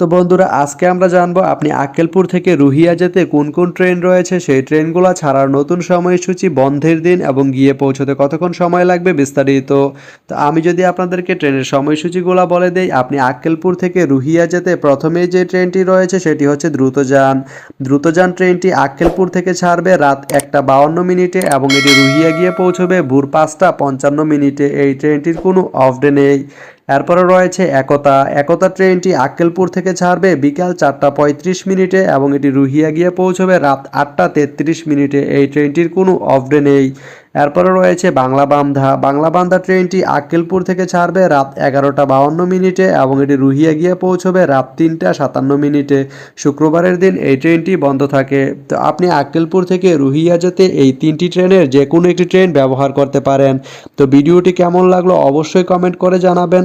তো বন্ধুরা, আজকে আমরা জানব আপনি আক্কেলপুর থেকে রুহিয়া যেতে কোন কোন ট্রেন রয়েছে? সেই ট্রেনগুলো ছাড়ার নতুন সময়সূচি, বন্ধের দিন এবং গিয়ে পৌঁছতে কতক্ষণ সময় লাগবে বিস্তারিত? তো আমি যদি আপনাদেরকে ট্রেনের সময়সূচিগুলো বলে দেই, আপনি আক্কেলপুর থেকে রুহিয়া যেতে প্রথমেই যে ট্রেনটি রয়েছে সেটি হচ্ছে দ্রুতযান। দ্রুতযান ট্রেনটি আক্কেলপুর থেকে ছাড়বে রাত একটা বাউন্ন মিনিটে এবং এটি রুহিয়া গিয়ে পৌঁছবে ভোর পাঁচটা পঞ্চান্ন মিনিটে। এই ট্রেনটির কোনো অফ ডে নেই। এরপরে রয়েছে একতা। একতা ট্রেনটি আক্কেলপুর থেকে ছাড়বে বিকাল চারটা পঁয়ত্রিশ মিনিটে এবং এটি রুহিয়া গিয়ে পৌঁছবে রাত আটটা তেত্রিশ মিনিটে। এই ট্রেনটির কোনো অফ ডে নেই। এরপরে রয়েছে বাংলা বান্ধা বাংলা বান্ধা ট্রেনটি আক্কেলপুর থেকে ছাড়বে রাত এগারোটা বাউন্ন মিনিটে এবং এটি রুহিয়া গিয়ে পৌঁছবে রাত তিনটা সাতান্ন মিনিটে। শুক্রবারের দিন এই ট্রেনটি বন্ধ থাকে। তো আপনি আক্কেলপুর থেকে রুহিয়া যেতে এই তিনটি ট্রেনের যে কোনো একটি ট্রেন ব্যবহার করতে পারেন। তো ভিডিওটি কেমন লাগল অবশ্যই কমেন্ট করে জানাবেন।